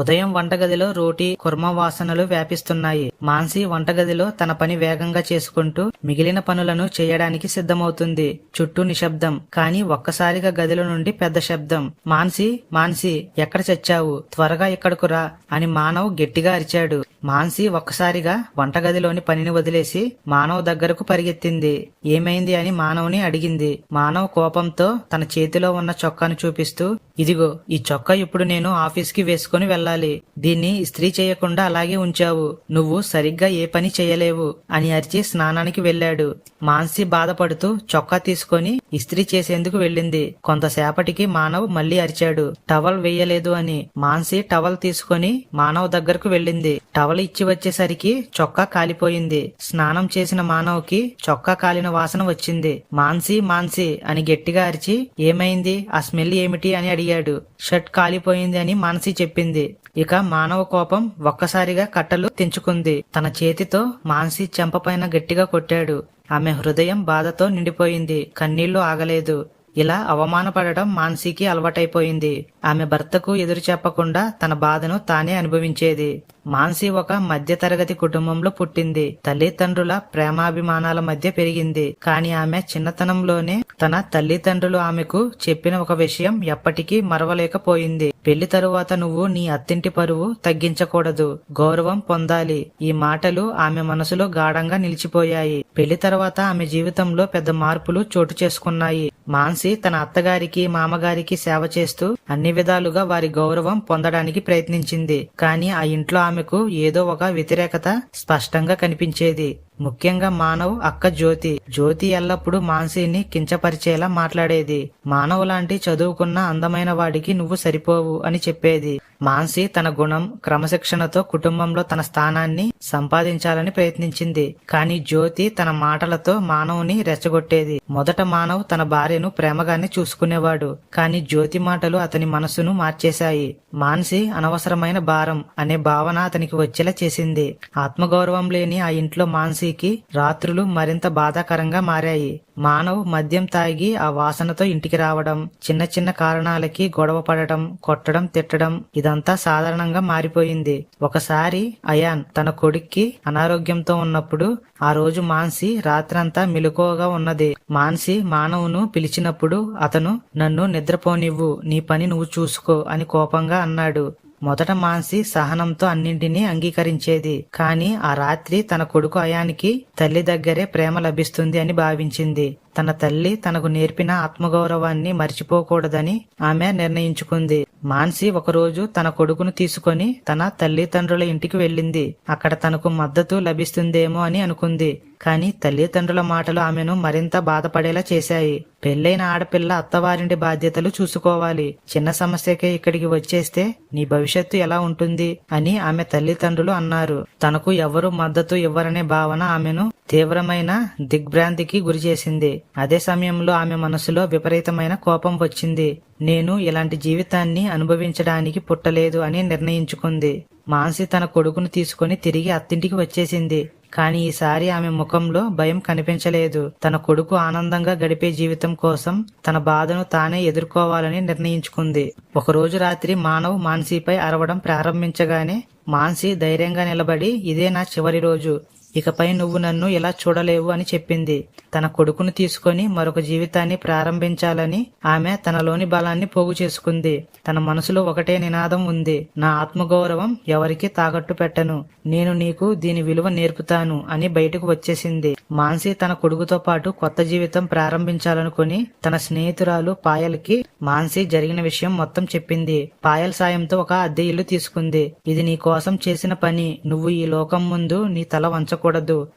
ఉదయం వంటగదిలో రోటీ కుర్మ వాసనలు వ్యాపిస్తున్నాయి. మాన్సీ వంటగదిలో తన పని వేగంగా చేసుకుంటూ మిగిలిన పనులను చేయడానికి సిద్ధమవుతుంది. చుట్టూ నిశ్శబ్దం కానీ ఒక్కసారిగా గదిలో నుండి పెద్ద శబ్దం మాన్సీ మాన్సీ ఎక్కడ చచ్చావు? త్వరగా ఇక్కడకు రా అని మానవ్ గట్టిగా అరిచాడు. మాన్సీ ఒక్కసారిగా వంటగదిలోని పనిని వదిలేసి మానవ్ దగ్గరకు పరిగెత్తింది. ఏమైంది అని మానవ్ని అడిగింది. మానవ్ కోపంతో తన చేతిలో ఉన్న చొక్కాను చూపిస్తూ ఇదిగో ఈ చొక్కా ఇప్పుడు నేను ఆఫీస్కి వేసుకుని వెళ్ళాలి. దీన్ని ఇస్త్రీ చేయకుండా అలాగే ఉంచావు. నువ్వు సరిగ్గా ఏ పని చేయలేవు అని అరిచి స్నానానికి వెళ్ళాడు. మాన్సీ బాధపడుతూ చొక్కా తీసుకొని ఇస్త్రీ చేసేందుకు వెళ్ళింది. కొంతసేపటికి మానవ్ మళ్ళీ అరిచాడు. టవల్ వేయలేదు అని మాన్సీ టవల్ తీసుకొని మానవ్ దగ్గరకు వెళ్ళింది. టవల్ ఇచ్చి వచ్చేసరికి చొక్కా కాలిపోయింది. స్నానం చేసిన మానవ్కి చొక్కా కాలిన వాసన వచ్చింది. మాన్సి మాన్సి అని గట్టిగా అరిచి ఏమైంది? ఆ స్మెల్ ఏమిటి? అని అడిగాడు. షర్ట్ కాలిపోయింది అని మాన్సి చెప్పింది. ఇక మానవ కోపం ఒక్కసారిగా కట్టలు తెంచుకుంది. తన చేతితో మాన్సి చెంపపైన గట్టిగా కొట్టాడు. ఆమె హృదయం బాధతో నిండిపోయింది. కన్నీళ్ళు ఆగలేదు. ఇలా అవమానపడటం మాన్సీకి అలవాటైపోయింది. ఆమె భర్తకు ఎదురు చెప్పకుండా తన బాధను తానే అనుభవించేది. మాన్సీ ఒక మధ్యతరగతి కుటుంబంలో పుట్టింది. తల్లిదండ్రుల ప్రేమాభిమానాల మధ్య పెరిగింది. కానీ ఆమె చిన్నతనంలోనే తన తల్లిదండ్రులు ఆమెకు చెప్పిన ఒక విషయం ఎప్పటికీ మరవలేకపోయింది. పెళ్ళి తరువాత నువ్వు నీ అత్తింటి పరువు తగ్గించకూడదు. గౌరవం పొందాలి. ఈ మాటలు ఆమె మనసులో గాఢంగా నిలిచిపోయాయి. పెళ్ళి తర్వాత ఆమె జీవితంలో పెద్ద మార్పులు చోటు చేసుకున్నాయి. మాన్సీ తన అత్తగారికి మామగారికి సేవ చేస్తూ అన్ని విధాలుగా వారి గౌరవం పొందడానికి ప్రయత్నించింది. కానీ ఆ ఇంట్లో ఆమెకు ఏదో ఒక వ్యతిరేకత స్పష్టంగా కనిపించేది. ముఖ్యంగా మానవ్ అక్క జ్యోతి. జ్యోతి ఎల్లప్పుడూ మాన్సీని కించపరిచేలా మాట్లాడేది. మానవ్ లాంటి చదువుకున్న అందమైన వాడికి నువ్వు సరిపోవు అని చెప్పేది. మాన్సీ తన గుణం క్రమశిక్షణతో కుటుంబంలో తన స్థానాన్ని సంపాదించాలని ప్రయత్నించింది. కానీ జ్యోతి తన మాటలతో మానవుని రెచ్చగొట్టేది. మొదట మానవ్ తన భార్యను ప్రేమగానే చూసుకునేవాడు. కానీ జ్యోతి మాటలు అతని మనసును మార్చేశాయి. మాన్సీ అనవసరమైన భారం అనే భావన అతనికి వచ్చేలా చేసింది. ఆత్మగౌరవం లేని ఆ ఇంట్లో మాన్సీకి రాత్రులు మరింత బాధాకరంగా మారాయి. మానవ్ మద్యం తాగి ఆ వాసనతో ఇంటికి రావడం చిన్న చిన్న కారణాలకి గొడవ పడటం కొట్టడం తిట్టడం ఇదంతా సాధారణంగా మారిపోయింది. ఒకసారి అయాన్ తన కొడుక్కి అనారోగ్యంతో ఉన్నప్పుడు ఆ రోజు మాన్సి రాత్రంతా మెలకువగా ఉన్నది. మాన్సి మానవును పిలిచినప్పుడు అతను నన్ను నిద్రపోనివ్వు నీ పని నువ్వు చూసుకో అని కోపంగా అన్నాడు. మొదట మాన్సి సహనంతో అన్నింటినీ అంగీకరించేది. కానీ ఆ రాత్రి తన కొడుకు అయానికి తల్లి దగ్గరే ప్రేమ లభిస్తుంది అని భావించింది. తన తల్లి తనకు నేర్పిన ఆత్మగౌరవాన్ని మర్చిపోకూడదని ఆమె నిర్ణయించుకుంది. మాన్సి ఒకరోజు తన కొడుకును తీసుకొని తన తల్లిదండ్రుల ఇంటికి వెళ్ళింది. అక్కడ తనకు మద్దతు లభిస్తుందేమో అని అనుకుంది. కానీ తల్లిదండ్రుల మాటలు ఆమెను మరింత బాధపడేలా చేశాయి. పెళ్ళైన ఆడపిల్ల అత్తవారింటి బాధ్యతలు చూసుకోవాలి. చిన్న సమస్యకే ఇక్కడికి వచ్చేస్తే నీ భవిష్యత్తు ఎలా ఉంటుంది అని ఆమె తల్లిదండ్రులు అన్నారు. తనకు ఎవరు మద్దతు ఇవ్వరనే భావన ఆమెను తీవ్రమైన దిగ్భ్రాంతికి గురిచేసింది అదే సమయంలో ఆమె మనసులో విపరీతమైన కోపం వచ్చింది. నేను ఇలాంటి జీవితాన్ని అనుభవించడానికి పుట్టలేదు అని నిర్ణయించుకుంది. మాన్సి తన కొడుకును తీసుకుని తిరిగి అత్తింటికి వచ్చేసింది. కానీ ఈసారి ఆమె ముఖంలో భయం కనిపించలేదు. తన కొడుకు ఆనందంగా గడిపే జీవితం కోసం తన బాధను తానే ఎదుర్కోవాలని నిర్ణయించుకుంది. ఒకరోజు రాత్రి మానవ్ మాన్సీపై అరవడం ప్రారంభించగానే మాన్సీ ధైర్యంగా నిలబడి ఇదే నా చివరి రోజు. ఇకపై నువ్వు నన్ను ఇలా చూడలేవు అని చెప్పింది. తన కొడుకును తీసుకొని మరొక జీవితాన్ని ప్రారంభించాలని ఆమె తనలోని బలాన్ని పోగు చేసుకుంది. తన మనసులో ఒకటే నినాదం ఉంది. నా ఆత్మగౌరవం ఎవరికి తాకట్టు పెట్టను. నేను నీకు దీని విలువ నేర్పుతాను అని బయటకు వచ్చేసింది. మాన్సీ తన కొడుకుతో పాటు కొత్త జీవితం ప్రారంభించాలనుకుని తన స్నేహితురాలు పాయల్కి మాన్సీ జరిగిన విషయం మొత్తం చెప్పింది. పాయల్ సాయంతో ఒక అద్దె ఇల్లు తీసుకుంది. ఇది నీ కోసం చేసిన పని. నువ్వు ఈ లోకం ముందు నీ తల వంచకూడదు.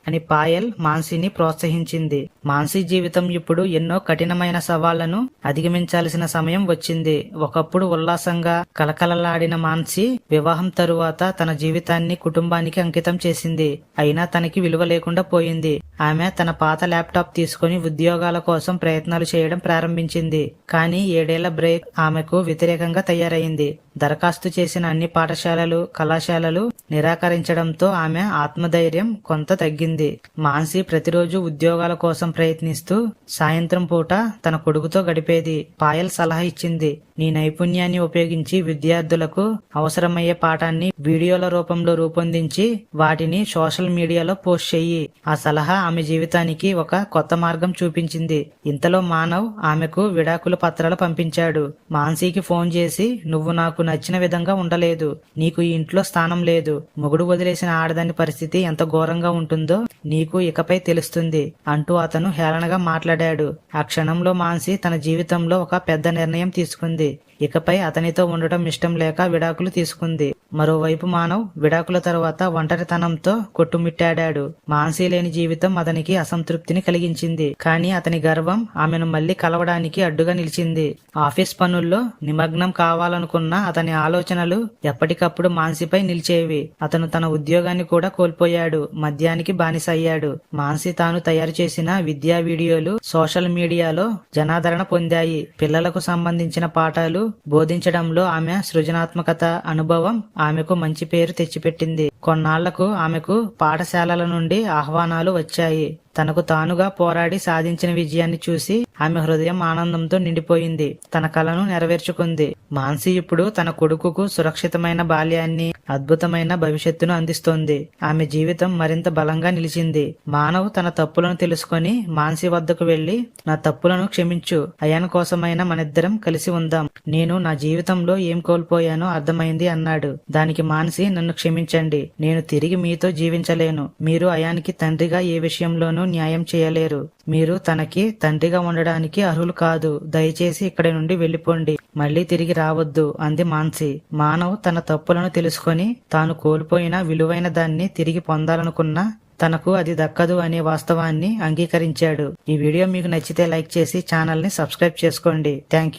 అని పాయల్ మాన్సీని ప్రోత్సహించింది. మానసిక జీవితం ఇప్పుడు ఎన్నో కఠినమైన సవాళ్ళను అధిగమించాల్సిన సమయం వచ్చింది. ఒకప్పుడు ఉల్లాసంగా కలకలలాడిన మాన్సి వివాహం తరువాత తన జీవితాన్ని కుటుంబానికి అంకితం చేసింది. అయినా తనకి విలువ లేకుండా పోయింది. ఆమె తన పాత ల్యాప్టాప్ తీసుకుని ఉద్యోగాల కోసం ప్రయత్నాలు చేయడం ప్రారంభించింది. కానీ ఏడేళ్ళ బ్రేక్ ఆమెకు వ్యతిరేకంగా తయారైంది. దరఖాస్తు చేసిన అన్ని పాఠశాలలు కళాశాలలు నిరాకరించడంతో ఆమె ఆత్మధైర్యం కొంత తగ్గింది. మాన్సి ప్రతిరోజు ఉద్యోగాల కోసం ప్రయత్నిస్తూ సాయంత్రం పూట తన కొడుకుతో గడిపేది పాయల్ సలహా ఇచ్చింది. నీ నైపుణ్యాన్ని ఉపయోగించి విద్యార్థులకు అవసరమయ్యే పాఠాన్ని వీడియోల రూపంలో రూపొందించి వాటిని సోషల్ మీడియాలో పోస్ట్ చెయ్యి. ఆ సలహా ఆమె జీవితానికి ఒక కొత్త మార్గం చూపించింది. ఇంతలో మానవ్ ఆమెకు విడాకుల పత్రాలు పంపించాడు. మాన్సీకి ఫోన్ చేసి నువ్వు నాకు నచ్చిన విధంగా ఉండలేదు. నీకు ఈ ఇంట్లో స్థానం లేదు. మొగుడు వదిలేసిన ఆడదాని పరిస్థితి ఎంత ఘోరంగా ఉంటుందో నీకు ఇకపై తెలుస్తుంది అంటూ అతను హేళనగా మాట్లాడాడు. ఆ క్షణంలో మాన్సి తన జీవితంలో ఒక పెద్ద నిర్ణయం తీసుకుంది. ఇకపై అతనితో ఉండటం ఇష్టం లేక విడాకులు తీసుకుంది. మరోవైపు మానవ్ విడాకుల తరువాత ఒంటరితనంతో కొట్టుమిట్టాడాడు. మాన్సీ లేని జీవితం అతనికి అసంతృప్తిని కలిగించింది. కానీ అతని గర్వం ఆమెను మళ్ళీ కలవడానికి అడ్డుగా నిలిచింది. ఆఫీస్ పనుల్లో నిమగ్నం కావాలనుకున్న అతని ఆలోచనలు ఎప్పటికప్పుడు మాన్సీపై నిలిచేవి. అతను తన ఉద్యోగాన్ని కూడా కోల్పోయాడు. మద్యానికి బానిస అయ్యాడు మాన్సీ తాను తయారు చేసిన విద్యా వీడియోలు సోషల్ మీడియాలో జనాదరణ పొందాయి. పిల్లలకు సంబంధించిన పాఠాలు బోధించడంలో ఆమె సృజనాత్మకత అనుభవం ఆమెకు మంచి పేరు తెచ్చిపెట్టింది. కొన్నాళ్ళకు ఆమెకు పాఠశాలల నుండి ఆహ్వానాలు వచ్చాయి. తనకు తానుగా పోరాడి సాధించిన విజయాన్ని చూసి ఆమె హృదయం ఆనందంతో నిండిపోయింది. తన కలను నెరవేర్చుకుంది. మాన్సీ ఇప్పుడు తన కొడుకుకు సురక్షితమైన బాల్యాన్ని అద్భుతమైన భవిష్యత్తును అందిస్తోంది. ఆమె జీవితం మరింత బలంగా నిలిచింది. మానవ్ తన తప్పులను తెలుసుకొని మాన్సీ వద్దకు వెళ్ళి నా తప్పులను క్షమించు. అయాన్ కోసమైన మనిద్దరం కలిసి ఉందాం. నేను నా జీవితంలో ఏం కోల్పోయానో అర్థమైంది అన్నాడు. దానికి మాన్సి నన్ను క్షమించండి. నేను తిరిగి మీతో జీవించలేను. మీరు అయానికి తండ్రిగా ఏ విషయంలోనూ న్యాయం చేయలేరు. మీరు తనకి తండ్రిగా ఉండడానికి అర్హులు కాదు. దయచేసి ఇక్కడి నుండి వెళ్ళిపోండి మళ్ళీ తిరిగి రావద్దు అంది మాన్సి. మానవ్ తన తప్పులను తెలుసుకొని తాను కోల్పోయిన విలువైన దాన్ని తిరిగి పొందాలనుకున్న తనకు అది దక్కదు అనే వాస్తవాన్ని అంగీకరించాడు. ఈ వీడియో మీకు నచ్చితే లైక్ చేసి ఛానల్ని సబ్స్క్రైబ్ చేసుకోండి. థ్యాంక్